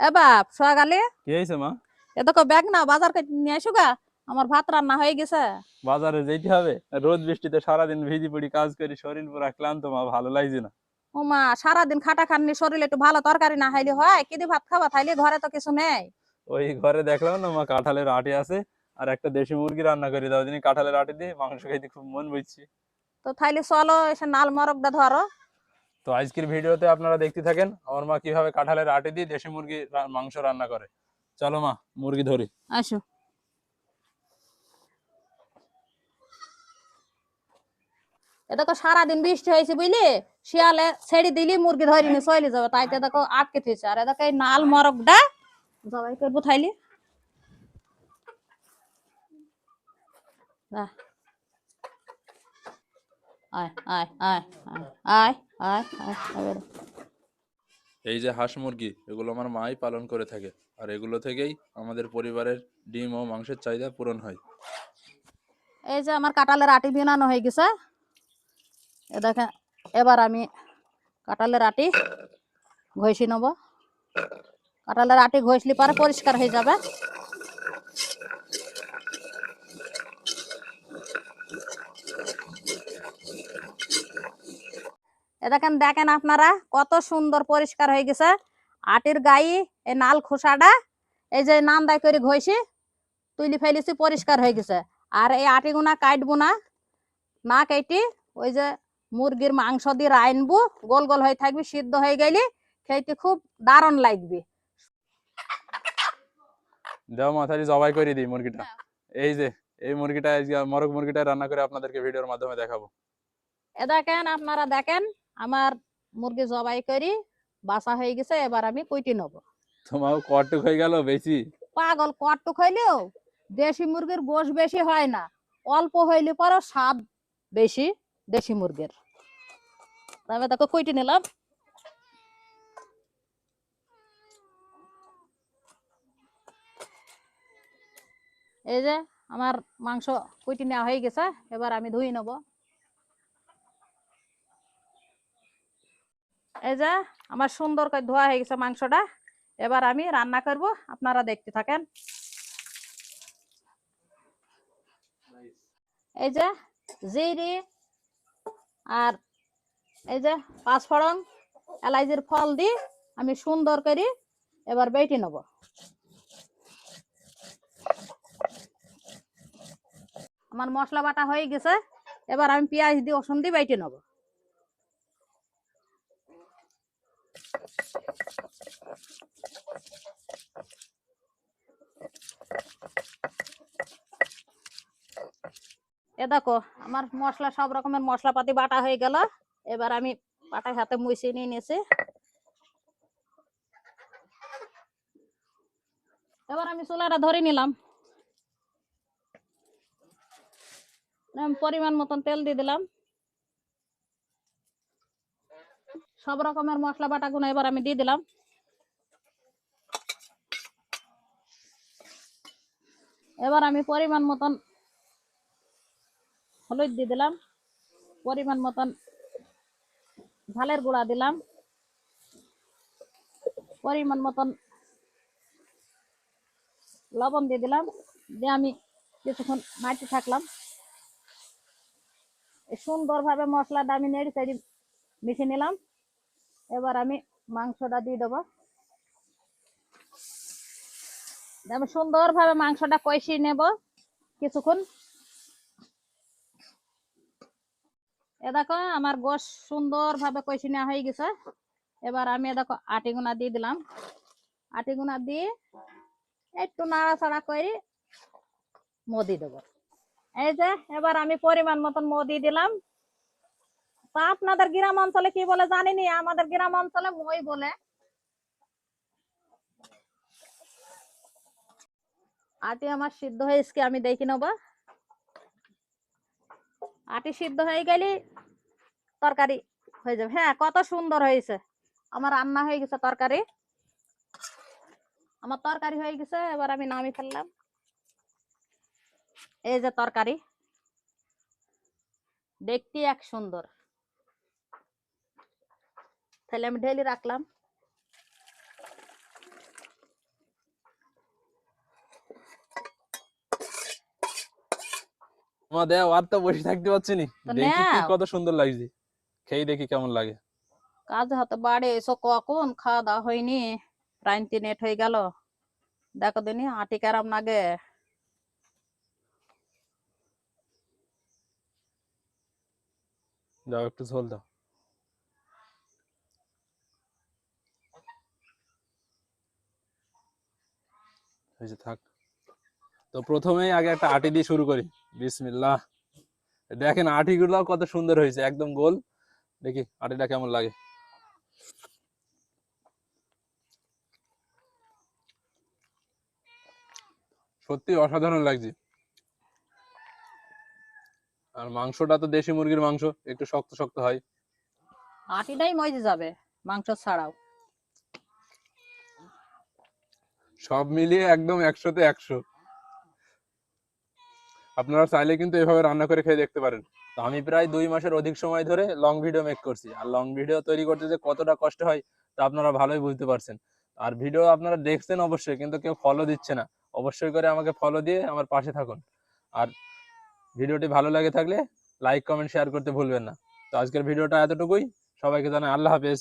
এ বাপ সোয়াগালে কি হয়েছে মা? এ দেখো ব্যাগ না বাজার করে নিয়ে আসো গা। আমার ভাত রান্না হয়ে গেছে। বাজারে যেতে হবে। রোদ বৃষ্টিতে সারাদিন ভিজি পড়ি কাজ করি শরীর পুরা ক্লান্ত মা ভালো লাগছে না। ও মা সারাদিন খাটা খাননি শরীরে একটু ভালো তরকারি না খাইলে হয়? কি ভাত খাবা? খাইলে ঘরে তো কিছু নেই। ওই ঘরে দেখলাম না মা কাঁঠালের আটি আছে আর একটা দেশি মুরগি রান্না করে দাও যিনি কাঁঠালের আটি দিয়ে মাংস খাইতে খুব মন বইছি। তো থাইলে চলো এসে নাল মরকটা ধরো। তো আজকের ভিডিওতে আপনারা দেখতে থাকেন আমার মা কীভাবে কাঁঠালের আটি দিয়ে দেশি মুরগি মাংস রান্না করে। চলো মা, মুরগি ধরি। আসো। এ দেখো, সারাদিন বৃষ্টি হয়েছে বুঝলি? শিয়ালে ছেড়ে দিলি, মুরগি ধরিনি, চলে যাবে। তাইতে দেখো, আটকে থুইছে। আর এ দেখো, এই নাল মরকটা জবাই করব, থাইলি। আয় আয় আয় আয় আয় আয় এই যে হাঁস মুরগি এগুলো আমার মাই পালন করে থাকে। আর এগুলো থেকেই আমাদের পরিবারের ডিম ও মাংসের চাহিদা পূরণ হয়। এই যে আমার কাঁঠালের আটি বিনানো হয়ে গেছে। এ দেখেন এবার আমি কাঁঠালের আটি ঘষি নেব। কাঁঠালের আটি ঘষলি পরে পরিষ্কার হয়ে যাবে। দেখেন দেখেন আপনারা কত সুন্দর পরিষ্কার হয়ে গেছে। আটির গায়ে এই নাল খোসাটা এই যে নান্দাই করে ঘষি তুলি ফেলেছি পরিষ্কার হয়ে গেছে। আর এই আটিগুনা কাটবো না না কেটে ওই যে মুরগির মাংস দিয়ে রাইনবো গোল গোল হয়ে থাকবি সিদ্ধ হয়ে গেলে খেতে খুব দারুণ লাগবে। দাও মাথায় জবাই করে দিই মুরগিটা। এই যে এই মুরগিটা আজকে মরক মুরগিটা রান্না করে আপনাদেরকে ভিডিওর মাধ্যমে দেখাবো। এ দেখেন আপনারা দেখেন আমার মুরগি জবাই করি বাসা হয়ে গেছে এবার আমি কুইটি নেব। তোমার কটুক হয়ে গেল বেশি? পাগল কটটুক হইলেও দেশি মুরগির গোশ বেশি হয় না। অল্প হইলে পরও স্বাদ বেশি দেশি মুরগির। তবে দেখো কুইটি নিলাম। এই যে আমার মাংস কুইটি নেওয়া হয়ে গেছে এবার আমি ধুই নেব। এই যে আমার সুন্দর করে ধোয়া হয়ে গেছে মাংসটা, এবার আমি রান্না করব, আপনারা দেখতে থাকেন। এই যে জিরি আর এই যে পাঁচফোড়ন এলাইজির ফল দি আমি সুন্দর করে এবার বেটে নেব। আমার মশলা বাটা হয়ে গেছে, এবার আমি পেঁয়াজ দিয়ে রসুন দিয়ে বেটে নেব। এ দেখো, আমার মশলা, সব রকমের মশলাপাতি বাটা হয়ে গেল। এবার আমি পাটায় হাতে মুছিয়ে নিয়ে নিয়েছি। এবার আমি চুলাটা ধরে নিলাম। পরিমাণ মতন তেল দিয়ে দিলাম। সব রকমের মশলা বাটা বাটাগুলো এবার আমি দিয়ে দিলাম। এবার আমি পরিমাণ মতন হলুদ দিয়ে দিলাম, পরিমাণ মতন ঝালের গুঁড়া দিলাম, পরিমাণ মতন লবণ দিয়ে দিলাম, দিয়ে আমি কিছুক্ষণ মাটি থাকলাম। সুন্দরভাবে মশলাটা আমি নেড়ে চেড়ে মিশে নিলাম। এবার আমি মাংসটা দিয়ে দেবো। আমি সুন্দরভাবে মাংসটা কষিয়ে নেব কিছুক্ষণ। এ দেখো, আমার গোশ সুন্দর ভাবে কষি নেওয়া হয়ে গেছে। এবার আমি দেখো, আটিগুনা দিয়ে দিলাম। আটিগুনা দিয়ে একটু নাড়াচাড়া করে মদি দেবো। এই যে, এবার আমি পরিমাণ মতন মদি দিলাম। তা আপনাদের গ্রাম অঞ্চলে কি বলে জানিনি? আমাদের গ্রাম অঞ্চলে মই বলে। আটি আমার সিদ্ধ হয়েছে আমি দেখি নেব। আটি সিদ্ধ হয়ে গেলে তরকারি হয়ে যাবে। হ্যাঁ কত সুন্দর হয়েছে। আমার রান্না হয়ে গেছে তরকারি। আমার তরকারি হয়ে গেছে, এবার আমি নামি ফেললাম। এই যে তরকারি, দেখতে এক সুন্দর। তাহলে আমি ঢেলে রাখলাম। তোমার দেও আর তো বসে থাকতে পারছি নি। দেখি কি কত সুন্দর লাগছে। খেয়ে দেখি কেমন লাগে। কাজ হাতে বাড়ে এসো কখন? খাওয়া দাওয়া হয়নি। প্রাইম নেট হয়ে গেল। দেখো দিনি আটি কেরাম নাগে। দাও একটু ঝোল দাও। হয়েছে থাক। তো প্রথমেই আগে একটা আটি দিয়ে শুরু করি। বিসমিল্লাহ। দেখেন আটিগুলো কত সুন্দর হয়েছে একদম গোল। দেখি আটিটা কেমন লাগে। সত্যি অসাধারণ লাগছে। আর মাংসটা তো দেশি মুরগির মাংস একটু শক্ত শক্ত হয়। আটিটাই মজে যাবে মাংস ছাড়াও। সব মিলিয়ে একদম একশোতে একশো। আপনারা চাইলে কিন্তু এভাবে রান্না করে খেয়ে দেখতে পারেন। তো আমি প্রায় দুই মাসের অধিক সময় ধরে লং ভিডিও মেক করছি। আর লং ভিডিও তৈরি করতে যে কতটা কষ্ট হয় তা আপনারা ভালোই বুঝতে পারছেন। আর ভিডিও আপনারা দেখছেন অবশ্যই, কিন্তু কেউ ফলো দিচ্ছে না। অবশ্যই করে আমাকে ফলো দিয়ে আমার পাশে থাকুন। আর ভিডিওটি ভালো লাগে থাকলে লাইক কমেন্ট শেয়ার করতে ভুলবেন না। তো আজকের ভিডিওটা এতটুকুই। সবাইকে জানাই আল্লাহ হাফেজ।